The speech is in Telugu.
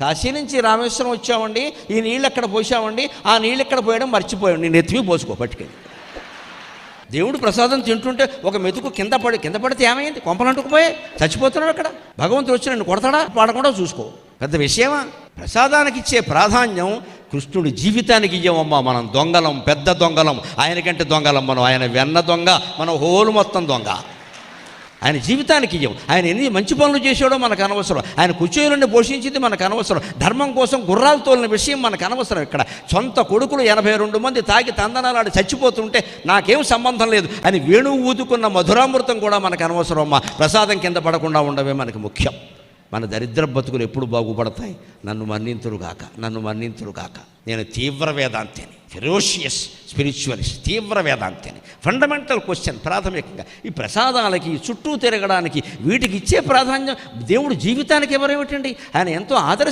కాశీ నుంచి రామేశ్వరం వచ్చామండి ఈ నీళ్ళు ఎక్కడ పోసామండి ఆ నీళ్ళు ఎక్కడ పోయడం మర్చిపోయాం. నేను ఎత్తిమి పోసుకో పట్టుకెళ్ళి. దేవుడు ప్రసాదం తింటుంటే ఒక మెతుకు కింద పడి కింద పడితే ఏమైంది? కొంపలంటుకుపోయి చచ్చిపోతున్నాడు అక్కడ. భగవంతుడు వచ్చి నన్ను కొడతాడా? పాడకుండా చూసుకో. పెద్ద విషయమా? ప్రసాదానికి ఇచ్చే ప్రాధాన్యం కృష్ణుడి జీవితానికి ఇయ్యమమ్మా. మనం దొంగలం పెద్ద దొంగలం. ఆయనకంటే దొంగలం మనం. ఆయన వెన్న దొంగ మన హోలు మొత్తం దొంగ. ఆయన జీవితానికి ఇయ్యం ఆయన ఎన్ని మంచి పనులు చేసాడో మనకు అనవసరం. ఆయన కుచేరుని పోషించింది మనకు అనవసరం. ధర్మం కోసం గుర్రాలు తోలిన విషయం మనకు అనవసరం ఇక్కడ. సొంత కొడుకులు ఎనభై రెండు మంది తాగి తందనాలాడి చచ్చిపోతుంటే నాకేం సంబంధం లేదు అని వేణువు ఊదుకున్న మధురామృతం కూడా మనకు అనవసరం అమ్మా. ప్రసాదం కింద పడకుండా ఉండవే మనకి ముఖ్యం. మన దరిద్ర బతుకులు ఎప్పుడు బాగుపడతాయి? నన్ను మన్నింతురు కాక నన్ను మన్నింతురు కాక నేను తీవ్ర వేదాంతిని. Ferocious spiritualist. తీవ్ర వేదాంతిని. ఫండమెంటల్ క్వశ్చన్ ప్రాథమికంగా. ఈ ప్రసాదాలకి చుట్టూ తిరగడానికి వీటికి ఇచ్చే ప్రాధాన్యం దేవుడు జీవితానికి ఎవరేమిటండి ఆయన ఎంతో ఆదర్శ